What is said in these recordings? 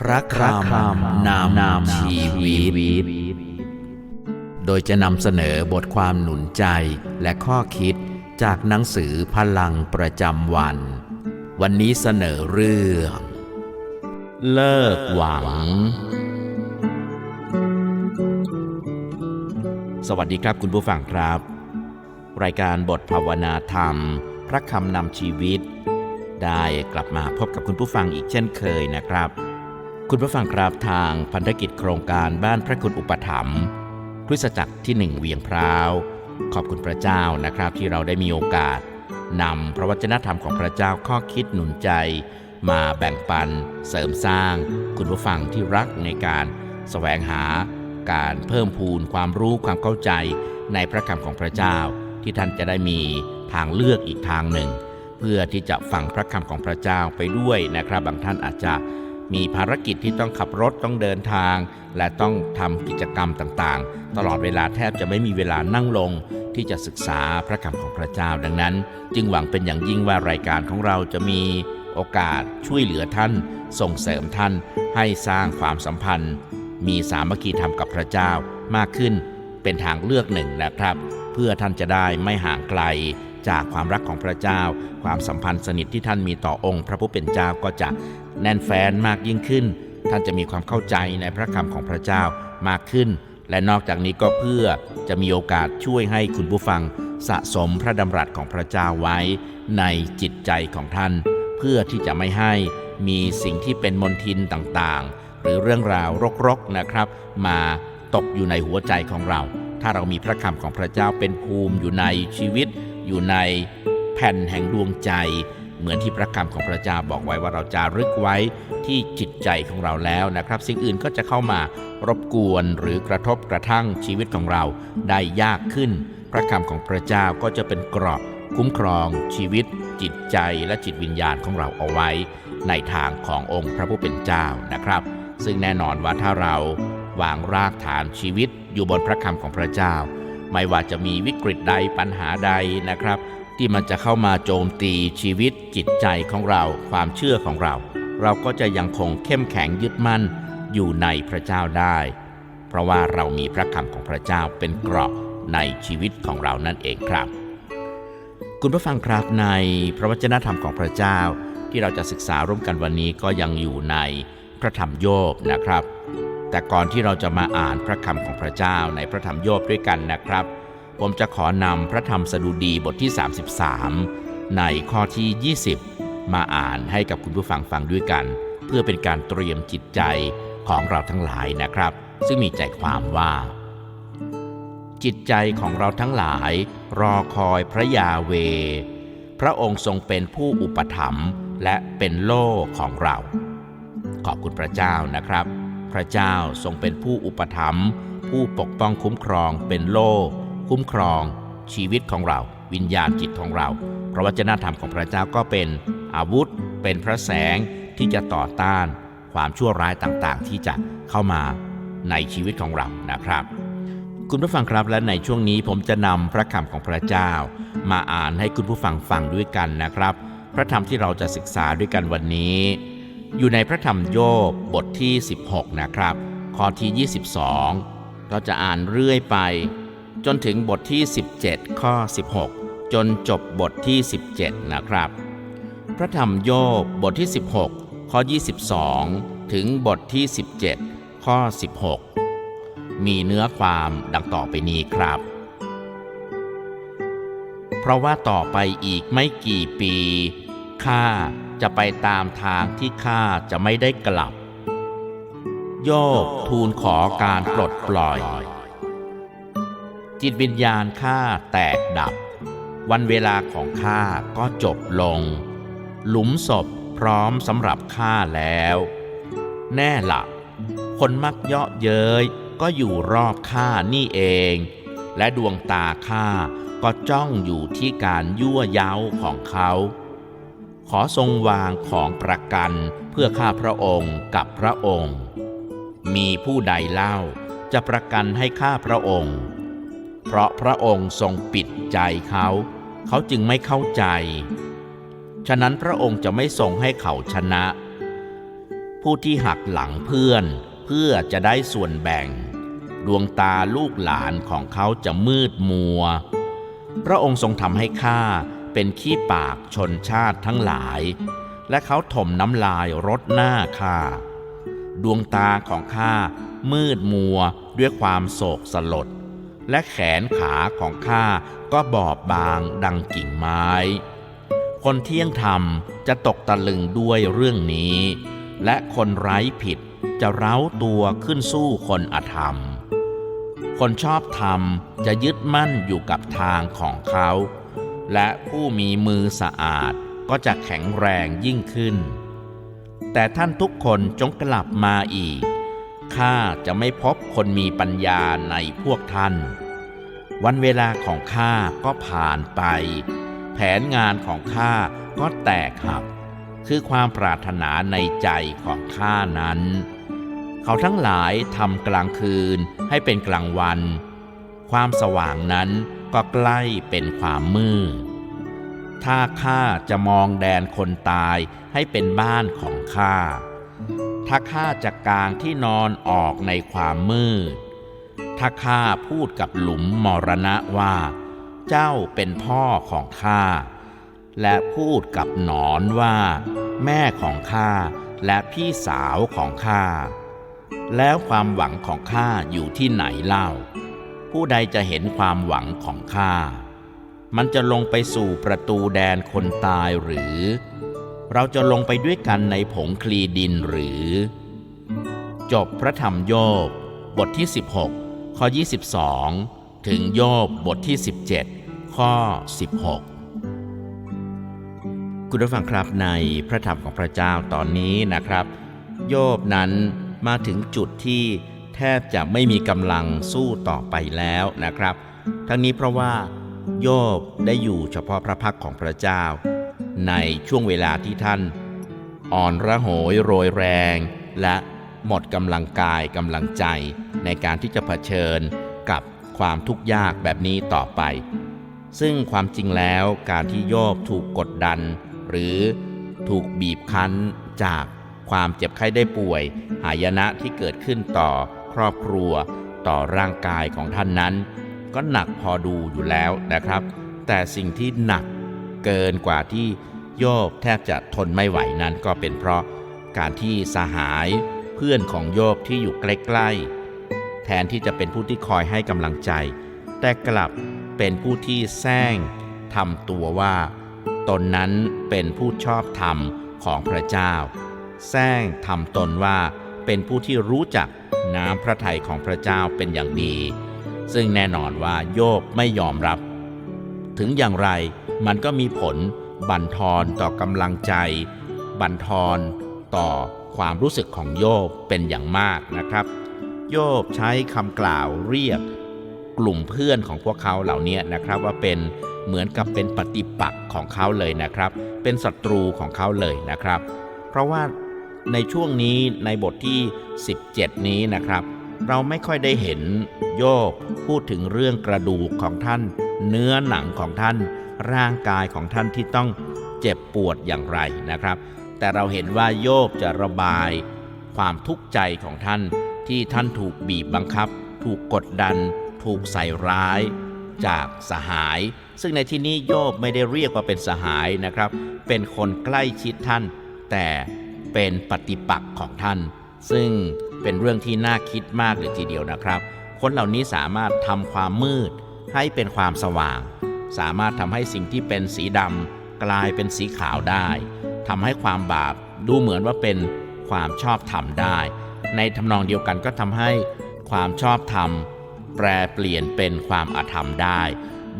พระคำนำนำชีวิต โดยจะนำเสนอบทความหนุนใจและข้อคิดจากหนังสือพลังประจำวัน วันนี้เสนอเรื่อง เลิกหวัง สวัสดีครับคุณผู้ฟังครับ รายการบทภาวนาธรรม พระคำนำชีวิต ได้กลับมาพบกับคุณผู้ฟังอีกเช่นเคยนะครับ คุณผู้ฟังครับทางพันธกิจโครงการบ้านพระคุณอุปถัมภ์คริสตจักรที่หนึ่งเวียงพร้าว ขอบคุณพระเจ้านะครับที่เราได้มีโอกาสนำพระวจนะธรรมของพระเจ้าข้อคิดหนุนใจ มาแบ่งปันเสริมสร้าง คุณผู้ฟังที่รักในการแสวงหา การเพิ่มพูนความรู้ความเข้าใจในพระคำของพระเจ้า ที่ท่านจะได้มีทางเลือกอีกทางหนึ่ง เพื่อที่จะฟังพระคำของพระเจ้าไปด้วยนะครับ บางท่านอาจจะ มีภารกิจที่ต้องขับรถต้องเดินทาง และต้องทำกิจกรรมต่างๆ ตลอดเวลาแทบจะไม่มีเวลานั่งลง ที่จะศึกษาพระคำของพระเจ้าดังนั้น จึงหวังเป็นอย่างยิ่งว่ารายการของเราจะมีโอกาสช่วยเหลือท่าน ส่งเสริมท่านให้สร้างความสัมพันธ์ มีสามัคคีธรรมกับพระเจ้ามากขึ้น เป็นทางเลือกหนึ่งนะครับ เพื่อท่านจะได้ไม่ห่างไกล จากความรักของพระเจ้า ความสัมพันธ์สนิทที่ท่านมีต่อองค์พระผู้เป็นเจ้าก็จะแน่นแฟนมากยิ่งขึ้น ท่านจะมีความเข้าใจในพระคำของพระเจ้ามากขึ้น และนอกจากนี้ก็เพื่อจะมีโอกาสช่วยให้คุณผู้ฟังสะสมพระดำรัสของพระเจ้าไว้ในจิตใจของท่าน เพื่อที่จะไม่ให้มีสิ่งที่เป็นมนทินต่างๆ หรือเรื่องราวรกๆนะครับ มาตกอยู่ในหัวใจของเรา ถ้าเรามีพระคำของพระเจ้าเป็นภูมิอยู่ในชีวิต อยู่ในแผ่นแห่งดวงใจ เหมือนที่พระคำของพระเจ้าบอกไว้ว่าเราจะรึกไว้ที่จิตใจของเราแล้วนะครับ สิ่งอื่นก็จะเข้ามารบกวนหรือกระทบกระทั่งชีวิตของเราได้ยากขึ้น พระคำของพระเจ้าก็จะเป็นเกราะคุ้มครองชีวิต จิตใจและจิตวิญญาณของเราเอาไว้ ในทางขององค์พระผู้เป็นเจ้านะครับ ซึ่งแน่นอนว่าถ้าเราวางรากฐานชีวิตอยู่บนพระคำของพระเจ้า ไม่ว่าจะมีวิกฤตใดปัญหาใดนะครับ ที่มันจะเข้ามาโจมตีชีวิตจิตใจของเรา ความเชื่อของเรา เราก็จะยังคงเข้มแข็งยึดมั่นอยู่ในพระเจ้าได้ เพราะว่าเรามีพระคำของพระเจ้าเป็นเกราะในชีวิตของเรานั่นเองครับ คุณผู้ฟังครับในพระวจนะธรรมของพระเจ้าที่เราจะศึกษาร่วมกันวันนี้ก็ยังอยู่ในพระธรรมโยบนะครับ แต่ก่อนที่เราจะมาอ่านพระคำของพระเจ้าในพระธรรมโยบด้วยกันนะครับ ผมจะขอนำพระธรรมสดุดีบทที่ 33 ในข้อที่ 20 มาอ่านให้กับคุณผู้ฟังฟังด้วยกัน เพื่อเป็นการเตรียมจิตใจของเราทั้งหลายนะครับ ซึ่งมีใจความว่า จิตใจของเราทั้งหลาย รอคอยพระยาเว พระองค์ทรงเป็นผู้อุปถัมภ์และเป็นโล่ของเรา ขอบคุณพระเจ้านะครับ พระเจ้าทรงเป็นผู้อุปถัมภ์ผู้ปกป้องคุ้มครอง เป็นโล่คุ้มครอง ชีวิตของเรา วิญญาณจิตของเราพระวจนะธรรมของพระเจ้าก็เป็นอาวุธ เป็นพระแสงที่จะต่อต้าน ความชั่วร้ายต่างๆ ที่จะเข้ามาในชีวิตของเรานะครับ คุณผู้ฟังครับและในช่วงนี้ผมจะนำพระคำของพระเจ้า มาอ่านให้คุณผู้ฟังฟังด้วยกันนะครับ พระธรรมที่เราจะศึกษาด้วยกันวันนี้ อยู่ในพระธรรมโยบบทที่ 16 นะครับ ข้อที่ 22 เราจะอ่านเรื่อยไป จนถึงบทที่ 17 ข้อ 16 จนจบบทที่ 17 นะครับ พระธรรมโยบบทที่ 16 ข้อ 22 ถึงบทที่ 17 ข้อ 16 มีเนื้อความดังต่อไปนี้ครับ เพราะว่าต่อไปอีกไม่กี่ปีข้า จะไปตามทางที่ข้าจะไม่ได้กลับ โยบทูลขอการปลดปล่อย จิตวิญญาณข้าแตกดับ วันเวลาของข้าก็จบลง หลุมศพพร้อมสำหรับข้าแล้ว แน่ละคนมักเยาะเย้ยก็อยู่รอบข้านี่เอง และดวงตาข้าก็จ้องอยู่ที่การยั่วเย้าของเขา ขอทรงวางของประกันเพื่อข้าพระองค์กับพระองค์ มีผู้ใดเล่าจะประกันให้ข้าพระองค์ เพราะพระองค์ทรงปิดใจเขา เขาจึงไม่เข้าใจ ฉะนั้นพระองค์จะไม่ทรงให้เขาชนะ ผู้ที่หักหลังเพื่อนเพื่อจะได้ส่วนแบ่ง ดวงตาลูกหลานของเขาจะมืดมัว พระองค์ทรงทำให้ข้า เป็นขี้ปากชนชาติทั้งหลาย และเขาถมน้ำลายรดหน้าข้าดวงตาของข้ามืดมัวด้วยความโศกสลด และแขนขาของข้าก็บอบบางดังกิ่งไม้ คนเที่ยงธรรมจะตกตะลึงด้วยเรื่องนี้ และคนไร้ผิดจะเร้าตัวขึ้นสู้คนอธรรม คนชอบธรรมจะยึดมั่นอยู่กับทางของเขา และผู้มีมือสะอาดก็จะแข็งแรงยิ่งขึ้น แต่ท่านทุกคนจงกลับมาอีก ข้าจะไม่พบคนมีปัญญาในพวกท่าน วันเวลาของข้าก็ผ่านไป แผนงานของข้าก็แตกหัก คือความปรารถนาในใจของข้านั้น เขาทั้งหลายทำกลางคืนให้เป็นกลางวัน ความสว่างนั้นก็ใกล้เป็นความมืด ถ้าข้าจะมองแดนคนตายให้เป็นบ้านของข้า ถ้าข้าจะกางที่นอนออกในความมืด ถ้าข้าพูดกับหลุมมรณะว่า เจ้าเป็นพ่อของข้า และพูดกับหนอนว่า แม่ของข้าและพี่สาวของข้า แล้วความหวังของข้าอยู่ที่ไหนเล่า ผู้ใดจะเห็นความหวังของข้า มันจะลงไปสู่ประตูแดนคนตายหรือ เราจะลงไปด้วยกันในผงคลีดินหรือ จบพระธรรมโยบบทที่ 16 ข้อ 22 ถึงโยบบทที่ 17 ข้อ 16คุณผู้ฟังครับในพระธรรมของพระเจ้าตอนนี้นะครับ โยบนั้นมาถึงจุดที่ แทบจะไม่มีกำลังสู้ต่อไปแล้วนะครับ ทั้งนี้เพราะว่า โยบได้อยู่เฉพาะพระพักของพระเจ้า ในช่วงเวลาที่ท่าน อ่อนระโหยโรยแรง และหมดกำลังกายกำลังใจในการที่จะเผชิญกับความทุกข์ยากแบบนี้ต่อไป ซึ่งความจริงแล้วการที่โยบถูกกดดัน หรือถูกบีบคั้นจากความเจ็บไข้ได้ป่วย หายนะที่เกิดขึ้นต่อ ครอบครัวต่อร่างกายของท่านนั้น ก็หนักพอดูอยู่แล้วนะครับ แต่สิ่งที่หนักเกินกว่าที่โยบแทบจะทนไม่ไหวนั้นก็เป็นเพราะการที่สหายเพื่อนของโยบที่อยู่ใกล้ๆแทนที่จะเป็นผู้ที่คอยให้กำลังใจ แต่กลับเป็นผู้ที่แซงทำตัวว่าตนนั้นเป็นผู้ชอบธรรมของพระเจ้าแซงทำตนว่า เป็นผู้ที่รู้จักน้ำพระทัยของพระเจ้าเป็นอย่างดี ซึ่งแน่นอนว่าโยบไม่ยอมรับ ถึงอย่างไรมันก็มีผลบั่นทอนต่อกำลังใจ บั่นทอนต่อความรู้สึกของโยบเป็นอย่างมากนะครับ โยบใช้คำกล่าวเรียกกลุ่มเพื่อนของพวกเขาเหล่านี้นะครับว่าเป็นเหมือนกับเป็นปฏิปักษ์ของเขาเลยนะครับ เป็นศัตรูของเขาเลยนะครับ เพราะว่า ในช่วงนี้ในบทที่ 17 นี้นะครับ เราไม่ค่อยได้เห็นโยบพูดถึงเรื่องกระดูกของท่าน เนื้อหนังของท่าน ร่างกายของท่านที่ต้องเจ็บปวดอย่างไรนะครับ แต่เราเห็นว่าโยบจะระบาย ความทุกข์ใจของท่านที่ท่านถูกบีบบังคับ ถูกกดดัน ถูกใส่ร้าย จากสหาย ซึ่งในที่นี้โยบไม่ได้เรียกว่าเป็นสหายนะครับ เป็นคนใกล้ชิดท่าน แต่ เป็นปฏิปักษ์ของท่าน ซึ่งเป็นเรื่องที่น่าคิดมากเลยทีเดียวนะครับ คนเหล่านี้สามารถทำความมืดให้เป็นความสว่าง สามารถทำให้สิ่งที่เป็นสีดำกลายเป็นสีขาวได้ทำให้ความบาปดูเหมือนว่าเป็นความชอบธรรมได้ ในทำนองเดียวกันก็ทำให้ความชอบธรรมแปรเปลี่ยนเป็นความอาธรรมได้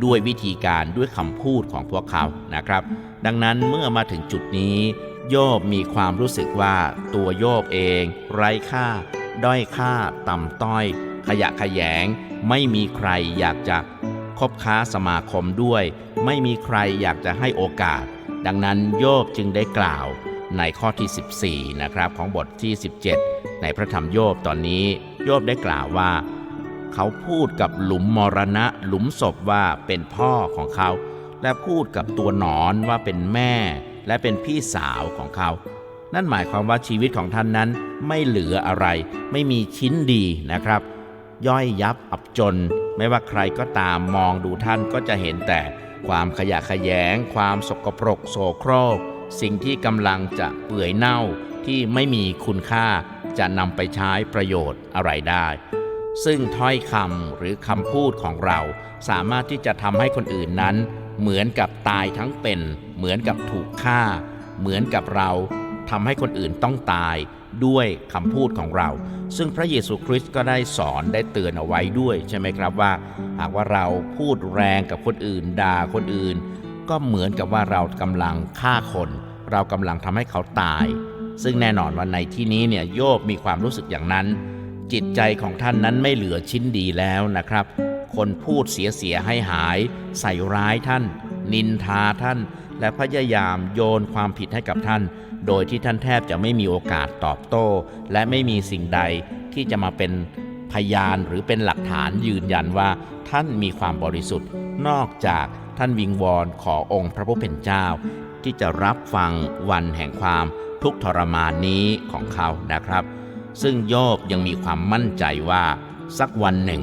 ด้วยวิธีการด้วยคำพูดของพวกเขานะครับ ดังนั้นเมื่อมาถึงจุดนี้ โยบมีความรู้สึกว่าตัวโยบเอง ไร้ค่า ด้อยค่า ต่ำต้อย ขยะแขยง ไม่มีใครอยากจะคบค้าสมาคมด้วย ไม่มีใครอยากจะให้โอกาส ดังนั้นโยบจึงได้กล่าวในข้อที่ 14 นะครับของบทที่ 17 ในพระธรรมโยบตอนนี้โยบได้กล่าวว่า เขาพูดกับหลุมมรณะ หลุมศพว่าเป็นพ่อของเขา และพูดกับตัวหนอนว่าเป็นแม่ และเป็นพี่สาวของเขา นั่นหมายความว่าชีวิตของท่านนั้นไม่เหลืออะไร ไม่มีชิ้นดีนะครับ ย่อยยับอับจน ไม่ว่าใครก็ตามมองดูท่านก็จะเห็นแต่ความขยะแขยง ความสกปรกโสโครก สิ่งที่กำลังจะเปื่อยเน่าที่ไม่มีคุณค่าจะนำไปใช้ประโยชน์อะไรได้ ซึ่งถ้อยคำหรือคำพูดของเราสามารถที่จะทำให้คนอื่นนั้น เหมือนกับตายทั้งเป็น เหมือนกับถูกฆ่า เหมือนกับเราทำให้คนอื่นต้องตายด้วยคำพูดของเรา ซึ่งพระเยซูคริสต์ก็ได้สอนได้เตือนเอาไว้ด้วยใช่ไหมครับว่า หากว่าเราพูดแรงกับคนอื่นด่าคนอื่น ก็เหมือนกับว่าเรากำลังฆ่าคน เรากำลังทำให้เขาตาย ซึ่งแน่นอนว่าในที่นี้เนี่ยโยบมีความรู้สึกอย่างนั้น จิตใจของท่านนั้นไม่เหลือชิ้นดีแล้วนะครับ คนพูดเสียเสียให้หาย ใส่ร้ายท่าน นินทาท่าน และพยายามโยนความผิดให้กับท่าน โดยที่ท่านแทบจะไม่มีโอกาสตอบโต้ และไม่มีสิ่งใดที่จะมาเป็นพยานหรือเป็นหลักฐานยืนยันว่าท่านมีความบริสุทธิ์ นอกจากท่านวิงวอนขอองค์พระผู้เป็นเจ้า ที่จะรับฟังวันแห่งความทุกทรมานนี้ของเขานะครับ ซึ่งโยบยังมีความมั่นใจว่าสักวันหนึ่ง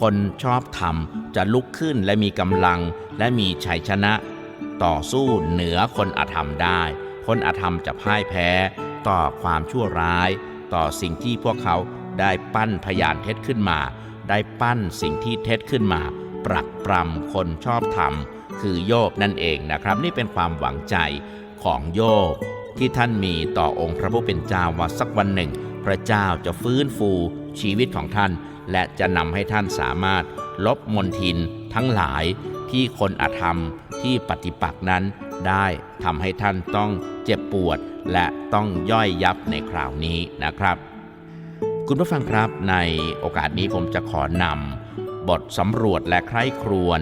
คนชอบธรรมจะลุกขึ้นและมีกำลังและมีชัยชนะ ต่อสู้เหนือคนอธรรมได้ คนอธรรมจะพ่ายแพ้ ต่อความชั่วร้าย ต่อสิ่งที่พวกเขาได้ปั้นพยานเท็จขึ้นมา ได้ปั้นสิ่งที่เท็จขึ้นมา ปรักปรำคนชอบธรรม คือโยบนั่นเองนะครับ นี่เป็นความหวังใจของโยบที่ท่านมีต่อองค์พระผู้เป็นเจ้าว่าสักวันหนึ่ง พระเจ้าจะฟื้นฟูชีวิตของท่าน และจะนำให้ท่านสามารถลบมนทินทั้งหลายที่คนอธรรมที่ปฏิปักษ์นั้น ได้ทำให้ท่านต้องเจ็บปวดและต้องย่อยยับในคราวนี้นะครับ คุณผู้ฟังครับในโอกาสนี้ผมจะขอนำบทสำรวจและใคร่ครวญ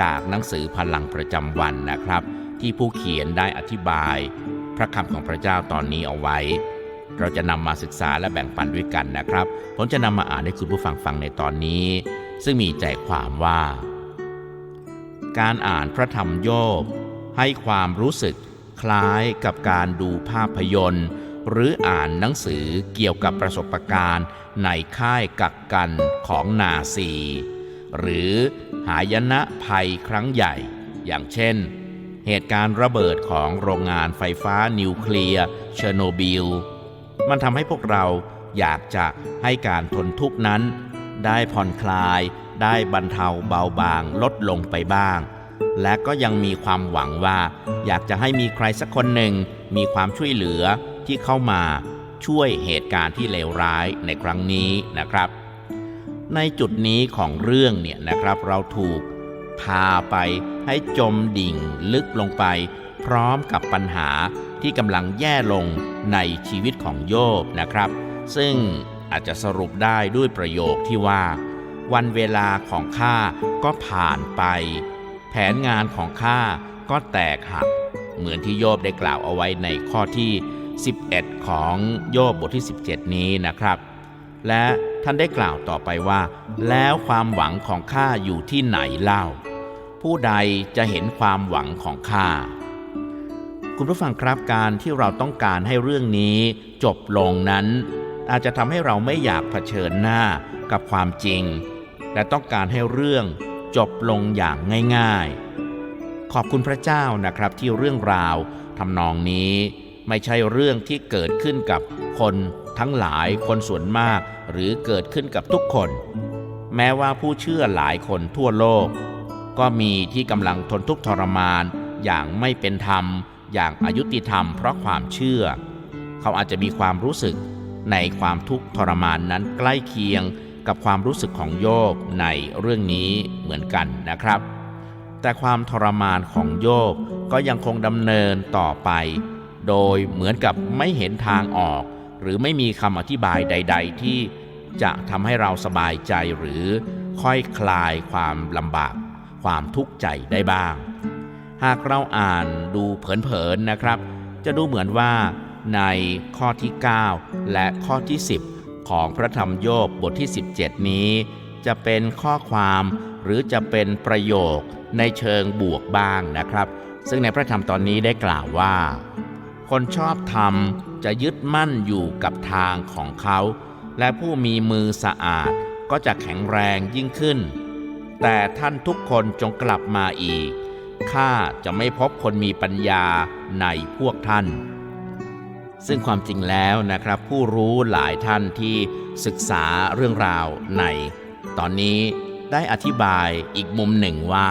จากหนังสือพลังประจำวันนะครับ ที่ผู้เขียนได้อธิบาย พระคำของพระเจ้าตอนนี้เอาไว้ เราจะนำมาศึกษาและแบ่งปันด้วยกันนะครับ ผมจะนำมาอ่านให้คุณผู้ฟังฟังในตอนนี้ ซึ่งมีใจความว่า การอ่านพระธรรมโยบให้ความรู้สึกคล้ายกับการดูภาพยนตร์ หรืออ่านหนังสือเกี่ยวกับประสบการณ์ ในค่ายกักกันของนาซี หรือหายนะภัยครั้งใหญ่ อย่างเช่น เหตุการณ์ระเบิดของโรงงานไฟฟ้านิวเคลียร์เชอร์โนบิล มันทำให้พวกเราอยากจะให้การทนทุกข์นั้น ได้ผ่อนคลาย ได้บรรเทาเบาบางลดลงไปบ้าง และก็ยังมีความหวังว่า อยากจะให้มีใครสักคนหนึ่งมีความช่วยเหลือที่เข้ามาช่วยเหตุการณ์ที่เลวร้ายในครั้งนี้นะครับ ในจุดนี้ของเรื่องเนี่ยนะครับเราถูกพาไปให้จมดิ่งลึกลงไป พร้อมกับปัญหา ที่กำลังแย่ลงในชีวิตของโยบนะครับ ซึ่งอาจจะสรุปได้ด้วยประโยคที่ว่า วันเวลาของข้าก็ผ่านไป แผนงานของข้าก็แตกหัก เหมือนที่โยบได้กล่าวเอาไว้ในข้อที่ 11 ของโยบบทที่ 17 นี้นะครับ และท่านได้กล่าวต่อไปว่า แล้วความหวังของข้าอยู่ที่ไหนเล่า ผู้ใดจะเห็นความหวังของข้า คุณผู้ฟังครับการที่เราต้องการให้เรื่องนี้จบลงนั้น อาจจะทำให้เราไม่อยากเผชิญหน้ากับความจริง และต้องการให้เรื่องจบลงอย่างง่ายๆ ขอบคุณพระเจ้านะครับที่เรื่องราวทำนองนี้ไม่ใช่เรื่องที่เกิดขึ้นกับคนทั้งหลายคนส่วนมาก หรือเกิดขึ้นกับทุกคน แม้ว่าผู้เชื่อหลายคนทั่วโลก ก็มีที่กำลังทนทุกข์ทรมานอย่างไม่เป็นธรรม อย่างอายุติธรรมเพราะความเชื่อ เขาอาจจะมีความรู้สึกในความทุกข์ทรมานนั้นใกล้เคียงกับความรู้สึกของโยบในเรื่องนี้เหมือนกันนะครับ แต่ความทรมานของโยบก็ยังคงดำเนินต่อไป โดยเหมือนกับไม่เห็นทางออก หรือไม่มีคำอธิบายใด ๆ ที่จะทำให้เราสบายใจหรือค่อยคลายความลำบาก ความทุกข์ใจได้บ้าง หากเราอ่านดูเผินๆนะครับ จะดูเหมือนว่าในข้อที่ 9 และข้อที่ 10 ของพระธรรมโยบบทที่ 17 นี้ จะเป็นข้อความหรือจะเป็นประโยคในเชิงบวกบ้างนะครับ ซึ่งในพระธรรมตอนนี้ได้กล่าวว่า คนชอบธรรมจะยึดมั่นอยู่กับทางของเขา และผู้มีมือสะอาดก็จะแข็งแรงยิ่งขึ้น แต่ท่านทุกคนจงกลับมาอีก ข้าจะไม่พบคนมีปัญญาในพวกท่าน ซึ่งความจริงแล้วนะครับ ผู้รู้หลายท่านที่ศึกษาเรื่องราวใน ตอนนี้ได้อธิบายอีกมุมหนึ่งว่า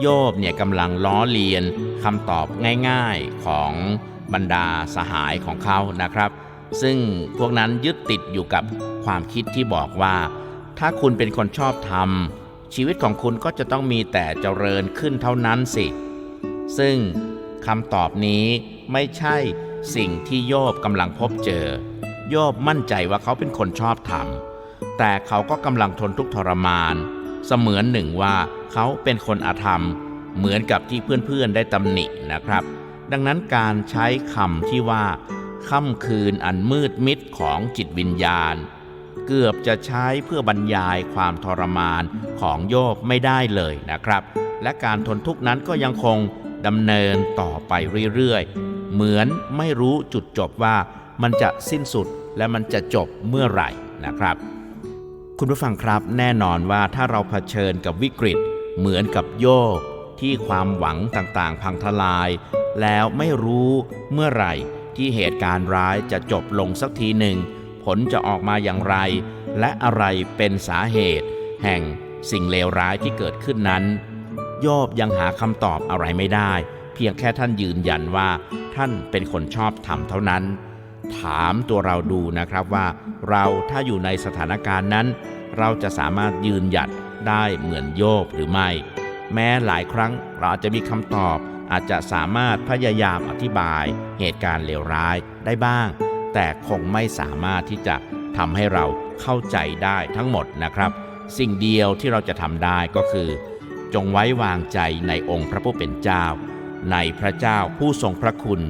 โยบเนี่ยกำลังล้อเลียนคำตอบง่ายๆของบรรดาสหายของเขานะครับ ซึ่งพวกนั้นยึดติดอยู่กับความคิดที่บอกว่า ถ้าคุณเป็นคนชอบธรรม ชีวิตของคุณก็จะต้องมีแต่เจริญขึ้นเท่านั้นสิ ซึ่งคำตอบนี้ไม่ใช่สิ่งที่โยบกำลังพบเจอ โยบมั่นใจว่าเขาเป็นคนชอบธรรมแต่เขาก็กำลังทนทุกทรมาน เสมือนหนึ่งว่าเขาเป็นคนอาธรรม เหมือนกับที่เพื่อนๆได้ตำหนินะครับ ดังนั้นการใช้คำที่ว่าค่ำคืนอันมืดมิดของจิตวิญญาณ เกือบจะใช้เพื่อบรรยายความทรมานของโยบไม่ได้เลยนะครับ และการทนทุกข์นั้นก็ยังคงดำเนินต่อไปเรื่อยๆ เหมือนไม่รู้จุดจบว่ามันจะสิ้นสุดและมันจะจบเมื่อไหร่นะครับ คุณผู้ฟังครับแน่นอนว่าถ้าเราเผชิญกับวิกฤต เหมือนกับโยบที่ความหวังต่างๆ พังทลาย แล้วไม่รู้เมื่อไหร่ที่เหตุการณ์ร้ายจะจบลงสักทีหนึ่ง ผลจะออกมาอย่างไร และอะไรเป็นสาเหตุ แห่งสิ่งเลวร้ายที่เกิดขึ้นนั้น โยบยังหาคำตอบอะไรไม่ได้ เพียงแค่ท่านยืนยันว่า ท่านเป็นคนชอบธรรมเท่านั้น ถามตัวเราดูนะครับว่า เราถ้าอยู่ในสถานการณ์นั้น เราจะสามารถยืนหยัดได้เหมือนโยบหรือไม่ แม้หลายครั้งเราอาจจะมีคำตอบอาจจะสามารถพยายามอธิบายเหตุการณ์เลวร้ายได้บ้าง แต่คงไม่สามารถที่จะทำให้เราเข้าใจได้ทั้งหมดนะครับ สิ่งเดียวที่เราจะทำได้ก็คือ จงไว้วางใจในองค์พระผู้เป็นเจ้า ในพระเจ้าผู้ทรงพระคุณ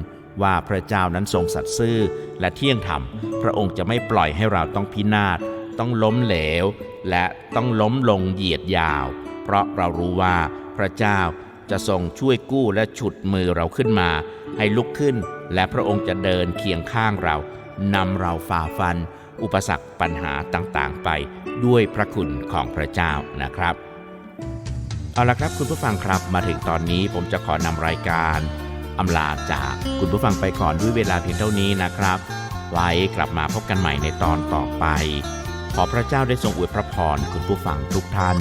ว่าพระเจ้านั้นทรงสัตย์ซื่อและเที่ยงธรรม พระองค์จะไม่ปล่อยให้เราต้องพินาศ ต้องล้มเหลว และต้องล้มลงเหยียดยาว เพราะเรารู้ว่าพระเจ้าจะทรงช่วยกู้และฉุดมือเราขึ้นมา ให้ลุกขึ้น และพระองค์จะเดินเคียงข้างเรา นำเราฝ่าฟัน อุปสรรคปัญหาต่างๆ ไปด้วยพระคุณของพระเจ้านะครับ เอาละครับคุณผู้ฟังครับมาถึงตอนนี้ผมจะขอนำรายการอำลาจากคุณผู้ฟังไปก่อนด้วยเวลาเพียงเท่านี้นะครับ ไว้กลับมาพบกันใหม่ในตอนต่อไป ขอพระเจ้าได้ทรงอวยพระพรคุณผู้ฟังทุกท่าน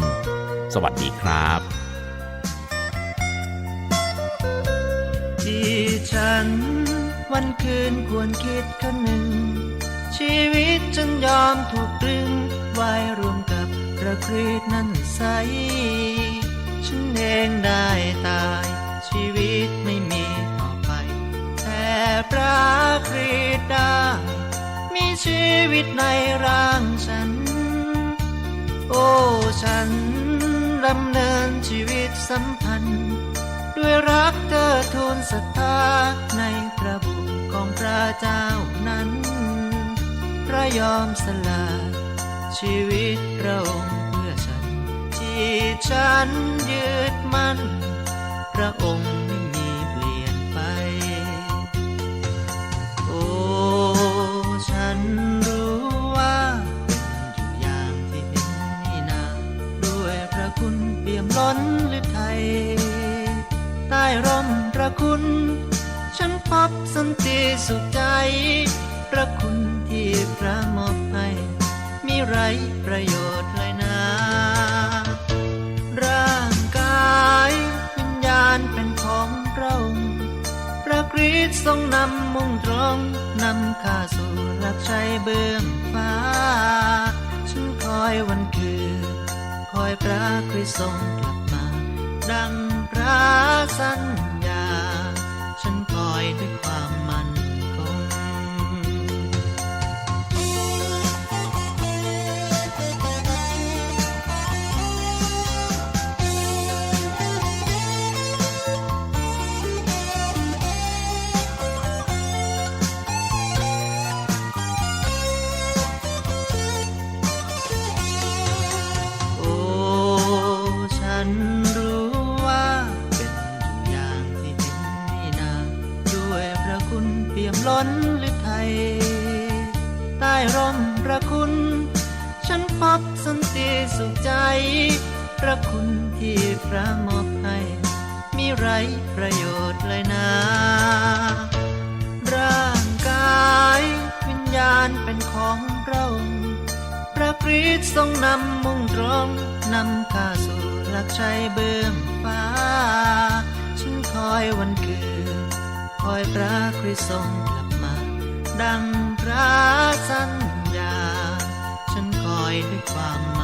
สวัสดีครับที่ฉัน วันคืนควรคิดคำหนึ่ง ชีวิตฉันยอมถูกตรึงไว้รวมกับประครีตนั้นใส ฉันเองได้ตาย ชีวิตไม่มีต่อไป แต่ปราครีตได้มีชีวิตในร่างฉัน โอ้ฉันดำเนินชีวิตสัมพันธ์ ด้วยรักเธอทูลศรัทธาในพระบุตรของพระเจ้านั้น พระยอมสละชีวิตพระองค์เพื่อฉันที่ฉันยึดมั่น พระองค์ ร่มพระคุณ ฉันพบสันติสุขใจ พระคุณที่พระมอบให้มีไรประโยชน์เลยนะ ร่างกายวิญญาณเป็นของพระองค์พระกรีสทรงนำมุ่งตรงนำข้าสู่หลักชัยเบื้องฟ้า ฉันคอยวันคืนคอยพระคริสต์ทรงกลับมา ดังพระสัญญาฉันคอย ด้วยความ ของค์พระคริสต์ทรงนำมุ่งตรงนำข้าสู่หลักชัยเบื้องฟ้า ฉันคอยวันเกิดคอยพระคริสต์ทรงกลับมา ดังพระสัญญา ฉันคอยด้วยความ